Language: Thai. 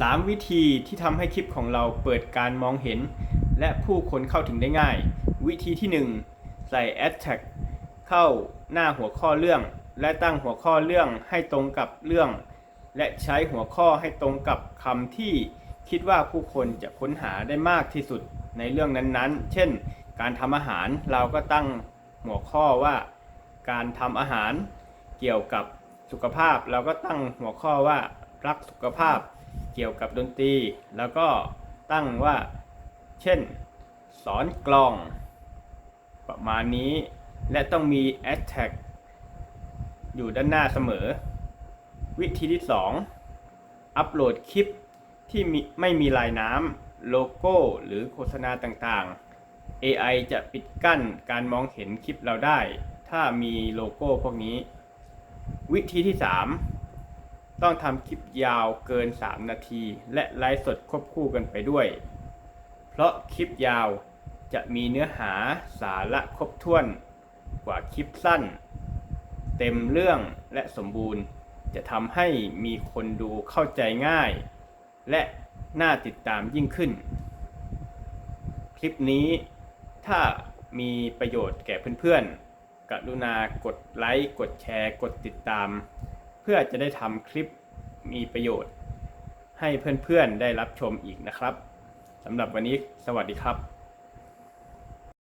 3 วิธีที่ทำให้คลิปของเราเปิดการมองเห็น และผู้คนเข้าถึงได้ง่าย วิธีที่ 1 ใส่ ad tag เข้าหน้าหัวข้อเรื่อง และตั้งหัวข้อเรื่องให้ตรงกับเรื่อง และใช้หัวข้อให้ตรงกับคำที่คิดว่าผู้คนจะค้นหาได้มากที่สุดในเรื่องนั้นๆ เช่น การทำอาหารเราก็ตั้งหัวข้อว่า การทำอาหารเกี่ยวกับสุขภาพ เราก็ตั้งหัวข้อว่ารักสุขภาพ เกี่ยวกับดนตรี แล้วก็ตั้งว่า เช่น สอนกลอง ประมาณนี้ และต้องมี a d tag อยู่ด้านหน้าเสมอ วิธีที่ 2 อัปโหลดคลิปที่ไม่มีลายน้ำโลโก้หรือโฆษณาต่างๆ AI จะปิดกั้นการมองเห็นคลิปเราได้ ถ้ามีโลโก้พวกนี้ วิธีที่ 3 ต้องทำคลิปยาวเกิน 3 นาที และไลฟ์สดควบคู่กันไปด้วย เพราะคลิปยาวจะมีเนื้อหาสาระครบถ้วนกว่าคลิปสั้น เต็มเรื่องและสมบูรณ์ จะทำให้มีคนดูเข้าใจง่าย และน่าติดตามยิ่งขึ้น คลิปนี้ถ้ามีประโยชน์แก่เพื่อนๆกรุณากดไลค์ กดแชร์ กดติดตาม เพื่อจะได้ทำคลิปมีประโยชน์ ให้เพื่อนๆได้รับชมอีกนะครับสำหรับวันนี้สวัสดีครับ